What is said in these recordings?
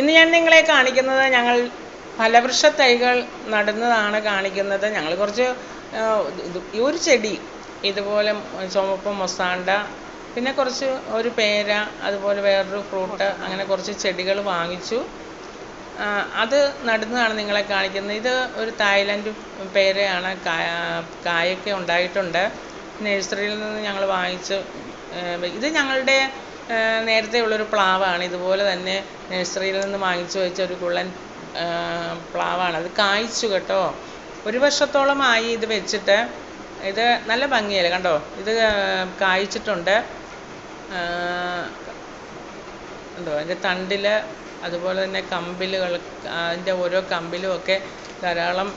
ഇന്ന് ഞാൻ നിങ്ങളെ കാണിക്കുന്നത് ഞങ്ങൾ ഫലവൃക്ഷ തൈകൾ നടുന്നതാണ് കാണിക്കുന്നത്. ഞങ്ങൾ കുറച്ച് ഈ ഒരു ചെടി ഇതുപോലെ ചുമപ്പ് മൊസാണ്ട പിന്നെ കുറച്ച് ഒരു പേര അതുപോലെ വേറൊരു ഫ്രൂട്ട് അങ്ങനെ കുറച്ച് ചെടികൾ വാങ്ങിച്ചു. അത് നടുന്നതാണ് നിങ്ങളെ കാണിക്കുന്നത്. ഇത് ഒരു തായ്ലൻഡ് പേരയാണ് കായ കായൊക്കെ ഉണ്ടായിട്ടുണ്ട്. നഴ്സറിയിൽ നിന്ന് ഞങ്ങൾ വാങ്ങിച്ച്. ഇത് ഞങ്ങളുടെ നേരത്തെ ഉള്ളൊരു പ്ലാവാണ്. ഇതുപോലെ തന്നെ നഴ്സറിയിൽ നിന്ന് വാങ്ങിച്ചു വെച്ച ഒരു കുള്ളൻ പ്ലാവാണ്. അത് കായ്ച്ചു കേട്ടോ. ഒരു വർഷത്തോളമായി ഇത് വെച്ചിട്ട്. ഇത് നല്ല ഭംഗിയല്ലേ കണ്ടോ? ഇത് കായ്ച്ചിട്ടുണ്ട്. എന്തോ അതിന്റെ തണ്ടിൽ അതുപോലെ തന്നെ കമ്പിലുകൾ അതിന്റെ ഓരോ കമ്പിലും ഒക്കെ ധാരാളം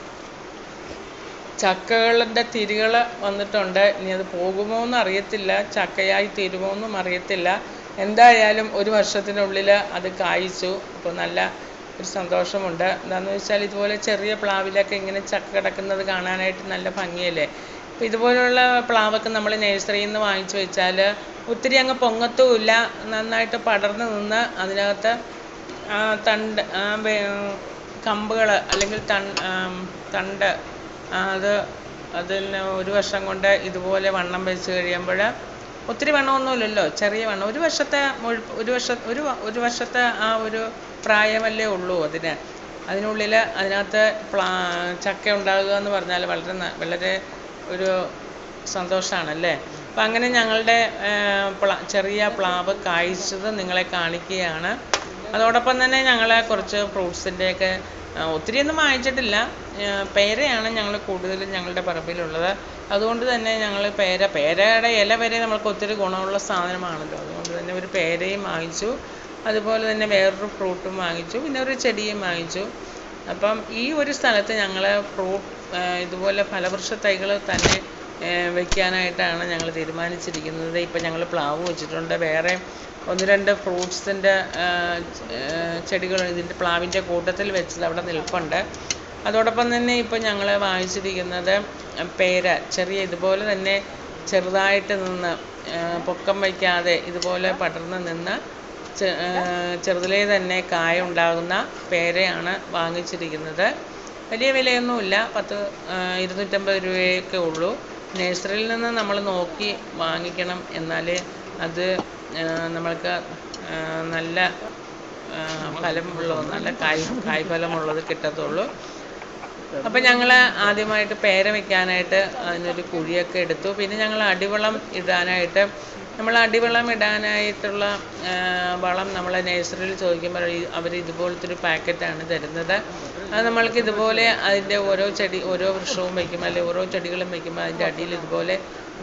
ചക്കകളുടെ തിരികൾ വന്നിട്ടുണ്ട്. ഇനി അത് പോകുമോ എന്ന് അറിയത്തില്ല ചക്കയായി തീരുമോ എന്നും അറിയത്തില്ല. എന്തായാലും ഒരു വർഷത്തിനുള്ളിൽ അത് കായ്ച്ചു. അപ്പോൾ നല്ല ഒരു സന്തോഷമുണ്ട്. എന്താണെന്ന് വെച്ചാൽ ഇതുപോലെ ചെറിയ പ്ലാവിലൊക്കെ ഇങ്ങനെ ചക്ക കിടക്കുന്നത് കാണാനായിട്ട് നല്ല ഭംഗിയല്ലേ? അപ്പോൾ ഇതുപോലുള്ള പ്ലാവൊക്കെ നമ്മൾ നഴ്സറിയിൽ നിന്ന് വാങ്ങിച്ചു വെച്ചാൽ ഒത്തിരി അങ്ങ് പൊങ്ങത്തുമില്ല. നന്നായിട്ട് പടർന്നു നിന്ന് അതിനകത്ത് തണ്ട് കമ്പുകൾ അല്ലെങ്കിൽ തൺ തണ്ട് അത് അതിന് ഒരു വർഷം കൊണ്ട് ഇതുപോലെ വണ്ണം വെച്ച് കഴിയുമ്പോൾ ഒത്തിരി വണ്ണമൊന്നുമില്ലല്ലോ ചെറിയ വണ്ണം. ഒരു വർഷത്തെ ഒരു വർഷ ഒരു ഒരു വർഷത്തെ ആ ഒരു പ്രായമല്ലേ ഉള്ളൂ അതിന്. അതിനുള്ളിൽ അതിനകത്ത് പ്ലാ ചക്ക ഉണ്ടാകുക എന്ന് പറഞ്ഞാൽ വളരെ വളരെ ഒരു സന്തോഷമാണല്ലേ അപ്പം അങ്ങനെ ഞങ്ങളുടെ പ്ലാ ചെറിയ പ്ലാവ് കായ്ച്ചത് നിങ്ങളെ കാണിക്കുകയാണ്. അതോടൊപ്പം തന്നെ ഞങ്ങൾ കുറച്ച് ഫ്രൂട്ട്സിന്റെയൊക്കെ ഒത്തിരിയൊന്നും വാങ്ങിച്ചിട്ടില്ല. പേരയാണ് ഞങ്ങൾ കൂടുതലും ഞങ്ങളുടെ പറമ്പിലുള്ളത്. അതുകൊണ്ട് തന്നെ ഞങ്ങൾ പേര പേരയുടെ ഇല വരെ നമുക്ക് ഒത്തിരി ഗുണമുള്ള സാധനമാണല്ലോ. അതുകൊണ്ട് തന്നെ ഒരു പേരയും വാങ്ങിച്ചു. അതുപോലെ തന്നെ വേറൊരു ഫ്രൂട്ടും വാങ്ങിച്ചു. പിന്നെ ഒരു ചെടിയും വാങ്ങിച്ചു. അപ്പം ഈ ഒരു സ്ഥലത്ത് ഞങ്ങൾ ഫ്രൂട്ട് ഇതുപോലെ ഫലവൃക്ഷ തൈകൾ തന്നെ വെക്കാനായിട്ടാണ് ഞങ്ങൾ തീരുമാനിച്ചിരിക്കുന്നത്. ഇപ്പം ഞങ്ങൾ പ്ലാവ് വെച്ചിട്ടുണ്ട്. വേറെ ഒന്ന് രണ്ട് ഫ്രൂട്ട്സിന്റെ ചെടികൾ ഇതിന്റെ പ്ലാവിന്റെ കൂട്ടത്തിൽ വെച്ചത് അവിടെ നിൽപ്പുണ്ട്. അതോടൊപ്പം തന്നെ ഇപ്പം ഞങ്ങൾ വാങ്ങിച്ചിരിക്കുന്നത് പേര. ചെറിയ ഇതുപോലെ തന്നെ ചെറുതായിട്ട് നിന്ന് പൊക്കം വയ്ക്കാതെ ഇതുപോലെ പടർന്ന് നിന്ന് ചെറുതിലേ തന്നെ കായ ഉണ്ടാകുന്ന പേരയാണ് വാങ്ങിച്ചിരിക്കുന്നത്. വലിയ വിലയൊന്നുമില്ല. പത്ത് ഇരുന്നൂറ്റമ്പത് രൂപയൊക്കെ ഉള്ളൂ. നഴ്സറിയിൽ നിന്ന് നമ്മൾ നോക്കി വാങ്ങിക്കണം എന്നാലേ അത് നമ്മൾക്ക് നല്ല ഫലമുള്ള നല്ല കായ് കായ്ഫലമുള്ളത് കിട്ടത്തുള്ളൂ. അപ്പം ഞങ്ങൾ ആദ്യമായിട്ട് പേര വെക്കാനായിട്ട് അതിനൊരു കുഴിയൊക്കെ എടുത്തു. പിന്നെ ഞങ്ങൾ അടിവളം ഇടാനായിട്ട് നമ്മൾ അടിവളം ഇടാനായിട്ടുള്ള വളം നമ്മൾ നേഴ്സറിയിൽ ചോദിക്കുമ്പോൾ അവർ ഇതുപോലത്തെ ഒരു പാക്കറ്റാണ് തരുന്നത്. അത് നമ്മൾക്ക് ഇതുപോലെ അതിന്റെ ഓരോ ചെടി ഓരോ വൃക്ഷവും വയ്ക്കുമ്പോൾ അല്ലെങ്കിൽ ഓരോ ചെടികളും വയ്ക്കുമ്പോൾ അതിന്റെ അടിയിൽ ഇതുപോലെ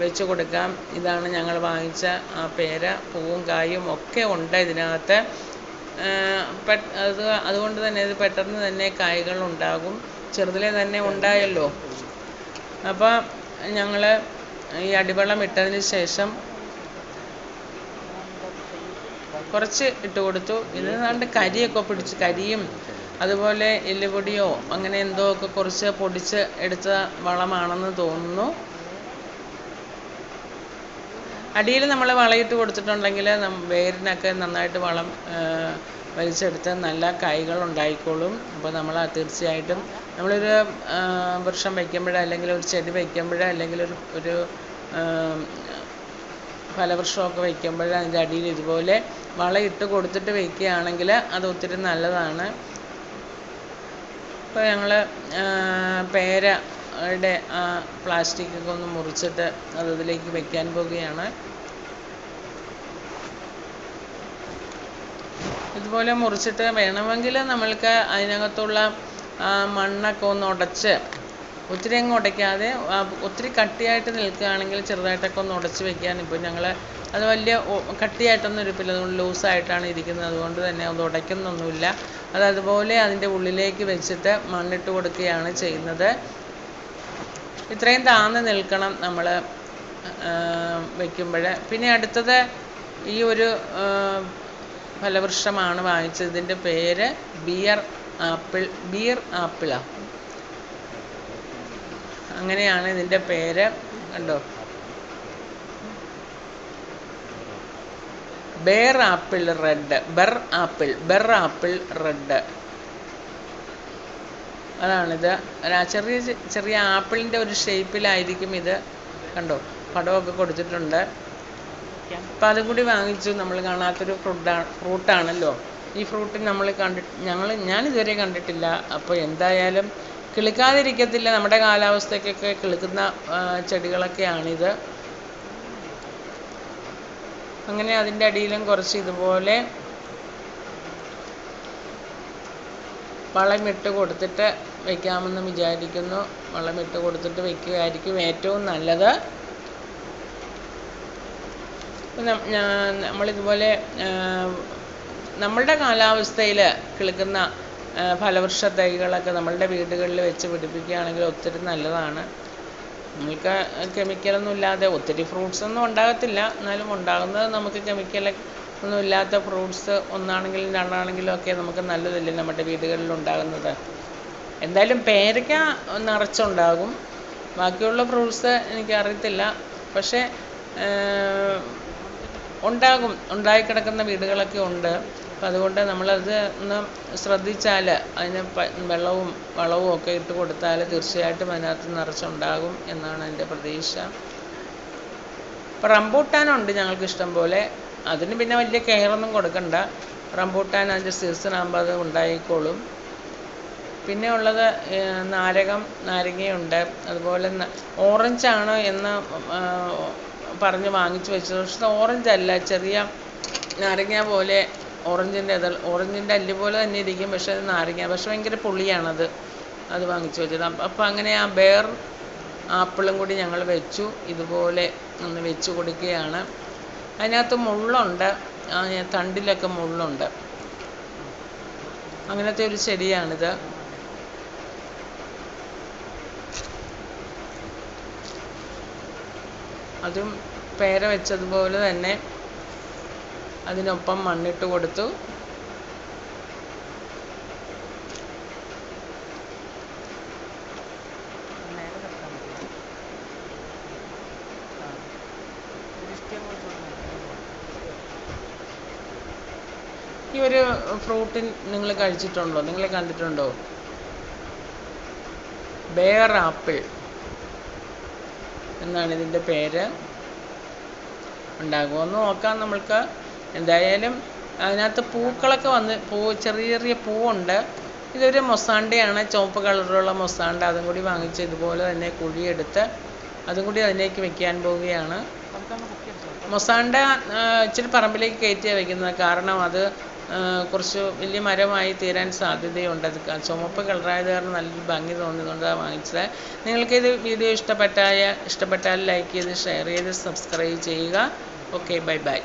വെച്ച് കൊടുക്കാം. ഇതാണ് ഞങ്ങൾ വാങ്ങിച്ച ആ പേര പൂവും കായും ഒക്കെ ഉണ്ട് ഇതിനകത്ത്. അത് അതുകൊണ്ട് തന്നെ ഇത് പെട്ടെന്ന് തന്നെ കായ്കൾ ഉണ്ടാകും. ചെറുതിലെ തന്നെ ഉണ്ടായല്ലോ. അപ്പോൾ ഞങ്ങൾ ഈ അടിവെള്ളം ഇട്ടതിന് ശേഷം കുറച്ച് ഇട്ട് കൊടുത്തു. ഇത് കണ്ട് കരിയൊക്കെ പിടിച്ച് കരിയും അതുപോലെ എല്ലുപൊടിയോ അങ്ങനെ എന്തോ ഒക്കെ കുറച്ച് പൊടിച്ച് എടുത്ത വളമാണെന്ന് തോന്നുന്നു. അടിയിൽ നമ്മൾ വളയിട്ട് കൊടുത്തിട്ടുണ്ടെങ്കിൽ വേരിനൊക്കെ നന്നായിട്ട് വളം വലിച്ചെടുത്ത് നല്ല കായ്കൾ ഉണ്ടായിക്കോളും. അപ്പോൾ നമ്മൾ തീർച്ചയായിട്ടും നമ്മളൊരു വൃക്ഷം വയ്ക്കുമ്പോഴോ അല്ലെങ്കിൽ ഒരു ചെടി വയ്ക്കുമ്പോഴോ അല്ലെങ്കിൽ ഒരു ഒരു ഫലവൃക്ഷമൊക്കെ വയ്ക്കുമ്പോഴോ അതിന്റെ അടിയിൽ ഇതുപോലെ വളയിട്ട് കൊടുത്തിട്ട് വയ്ക്കുകയാണെങ്കിൽ അത് ഒത്തിരി നല്ലതാണ്. ഇപ്പോൾ ഞങ്ങൾ പേരയുടെ ആ പ്ലാസ്റ്റിക്കൊക്കെ ഒന്ന് മുറിച്ചിട്ട് അത് ഇതിലേക്ക് വെക്കാൻ പോവുകയാണ്. ഇതുപോലെ മുറിച്ചിട്ട് വേണമെങ്കിൽ നമ്മൾക്ക് അതിനകത്തുള്ള മണ്ണൊക്കെ ഒന്ന് ഉടച്ച് ഒത്തിരി അങ്ങ് ഉടയ്ക്കാതെ ഒത്തിരി കട്ടിയായിട്ട് നിൽക്കുകയാണെങ്കിൽ ചെറുതായിട്ടൊക്കെ ഒന്ന് ഉടച്ച് വെക്കാൻ ഇപ്പോൾ ഞങ്ങൾ അത് വലിയ കട്ടിയായിട്ടൊന്നും ഇരിപ്പില്ല. അതുകൊണ്ട് ലൂസായിട്ടാണ് ഇരിക്കുന്നത്. അതുകൊണ്ട് തന്നെ അത് ഉടയ്ക്കുന്നൊന്നുമില്ല. അത് അതുപോലെ അതിന്റെ ഉള്ളിലേക്ക് വെച്ചിട്ട് മണ്ണിട്ട് കൊടുക്കുകയാണ് ചെയ്യുന്നത്. ഇത്രയും താന്ന് നിൽക്കണം നമ്മൾ വെക്കുമ്പോൾ പിന്നെ അടുത്തത് ഈ ഒരു ഫലവൃക്ഷമാണ് വാങ്ങിച്ചത്. ഇതിന്റെ പേര് ബിയർ ആപ്പിൾ ബിയർ ആപ്പിളാണ് അങ്ങനെയാണ് ഇതിന്റെ പേര് കണ്ടോ? Ber apple red ber apple ber apple red അതാണിത്. ചെറിയ ചെറിയ ആപ്പിളിന്റെ ഒരു ഷേപ്പിലായിരിക്കും ഇത്. കണ്ടോ? പടമൊക്കെ കൊടുത്തിട്ടുണ്ട്. അപ്പം അതും കൂടി വാങ്ങിച്ചു. നമ്മൾ കാണാത്തൊരു ഫ്രൂട്ടാണ് ഫ്രൂട്ടാണല്ലോ. ഈ ഫ്രൂട്ട് നമ്മൾ കണ്ടിട്ട് ഞങ്ങൾ ഞാൻ കണ്ടിട്ടില്ല. അപ്പോൾ എന്തായാലും കിളുക്കാതിരിക്കത്തില്ല. നമ്മുടെ കാലാവസ്ഥയ്ക്കൊക്കെ കിളുക്കുന്ന ചെടികളൊക്കെയാണിത്. അങ്ങനെ അതിന്റെ അടിയിലും കുറച്ച് ഇതുപോലെ വളമിട്ട് കൊടുത്തിട്ട് വയ്ക്കാമെന്ന് വിചാരിക്കുന്നു. വളമിട്ട് കൊടുത്തിട്ട് വയ്ക്കുകയായിരിക്കും ഏറ്റവും നല്ലത്. നമ്മളിതുപോലെ നമ്മളുടെ കാലാവസ്ഥയിൽ കിളുക്കുന്ന ഫലവൃക്ഷ തൈകളൊക്കെ നമ്മളുടെ വീടുകളിൽ വെച്ച് പിടിപ്പിക്കുകയാണെങ്കിൽ ഒത്തിരി നല്ലതാണ്. നമുക്ക് കെമിക്കലൊന്നും ഇല്ലാതെ ഒത്തിരി ഫ്രൂട്ട്സ് ഒന്നും ഉണ്ടാകത്തില്ല. എന്നാലും ഉണ്ടാകുന്നത് നമുക്ക് കെമിക്കൽ ഒന്നും ഇല്ലാത്ത ഫ്രൂട്ട്സ് ഒന്നാണെങ്കിലും രണ്ടാണെങ്കിലും ഒക്കെ നമുക്ക് നല്ലതല്ലേ നമ്മുടെ വീടുകളിൽ ഉണ്ടാകുന്നത്. എന്തായാലും പേരയ്ക്ക നിറച്ചുണ്ടാകും. ബാക്കിയുള്ള ഫ്രൂട്ട്സ് എനിക്കറിയത്തില്ല. പക്ഷേ ഉണ്ടാകും. ഉണ്ടായിക്കിടക്കുന്ന വീടുകളൊക്കെ ഉണ്ട്. അപ്പം അതുകൊണ്ട് നമ്മളത് ഒന്ന് ശ്രദ്ധിച്ചാൽ അതിന് വെള്ളവും വളവും ഒക്കെ ഇട്ട് കൊടുത്താൽ തീർച്ചയായിട്ടും അതിനകത്ത് നിറച്ചുണ്ടാകും എന്നാണ് എന്റെ പ്രതീക്ഷ. ഇപ്പം റംബൂട്ടാനുണ്ട് ഞങ്ങൾക്ക് ഇഷ്ടം പോലെ. അതിന് പിന്നെ വലിയ കെയറൊന്നും കൊടുക്കണ്ട. റംബൂട്ടാൻ അതിന്റെ സീസൺ ആകുമ്പോൾ അത് ഉണ്ടായിക്കോളും. പിന്നെ ഉള്ളത് നാരകം നാരങ്ങയുണ്ട്. അതുപോലെ ഓറഞ്ചാണ് എന്ന് പറഞ്ഞ് വാങ്ങിച്ചു വെച്ചത്. പക്ഷെ ഓറഞ്ച് അല്ല. ചെറിയ നാരങ്ങ പോലെ ഓറഞ്ചിന്റെ ഇത് ഓറഞ്ചിന്റെ അല്ലി പോലെ തന്നെ ഇരിക്കും. പക്ഷേ അത് നാരങ്ങ പക്ഷെ ഭയങ്കര പുളിയാണത്. അത് വാങ്ങിച്ചു വെച്ചത്. അപ്പോൾ അപ്പം അങ്ങനെ ആ ബേർ ആപ്പിളും കൂടി ഞങ്ങൾ വെച്ചു. ഇതുപോലെ ഒന്ന് വെച്ച് കൊടുക്കുകയാണ്. അതിനകത്ത് മുള്ളുണ്ട്. തണ്ടിലൊക്കെ മുള്ളുണ്ട്. അങ്ങനത്തെ ഒരു ചെടിയാണിത്. അതും പേര വെച്ചതുപോലെ തന്നെ അതിനൊപ്പം മണ്ണിട്ട് കൊടുത്തു. ഈ ഒരു ഫ്രൂട്ട് നിങ്ങൾ കഴിച്ചിട്ടുണ്ടോ? നിങ്ങൾ കണ്ടിട്ടുണ്ടോ? ബെയർ ആപ്പിൾ. എന്നാണ് ഇതിന്റെ പേര്. ഉണ്ടാകുമെന്ന് നോക്കാം നമ്മൾക്ക്. എന്തായാലും അതിനകത്ത് പൂക്കളൊക്കെ വന്ന് പൂ ചെറിയ ചെറിയ പൂവുണ്ട്. ഇതൊരു മൊസാണ്ടയാണ്. ചുവപ്പ് കളറുള്ള മൊസാണ്ട. അതും കൂടി വാങ്ങിച്ച് ഇതുപോലെ തന്നെ കുഴിയെടുത്ത് അതും കൂടി അതിലേക്ക് വെക്കാൻ പോവുകയാണ്. മൊസാണ്ട ഇച്ചിരി പറമ്പിലേക്ക് കയറ്റിയാണ് വെക്കുന്നത്. കാരണം അത് കുറച്ച് വലിയ മരമായി തീരാൻ സാധ്യതയുണ്ട്. അത് ചുമപ്പ് കളറായത് കാരണം നല്ലൊരു ഭംഗി തോന്നിയതുകൊണ്ടാണ് വാങ്ങിച്ചത്. നിങ്ങൾക്കിത് വീഡിയോ ഇഷ്ടപ്പെട്ടായ ഇഷ്ടപ്പെട്ടാൽ ലൈക്ക് ചെയ്ത് ഷെയർ ചെയ്ത് സബ്സ്ക്രൈബ് ചെയ്യുക. Okay bye bye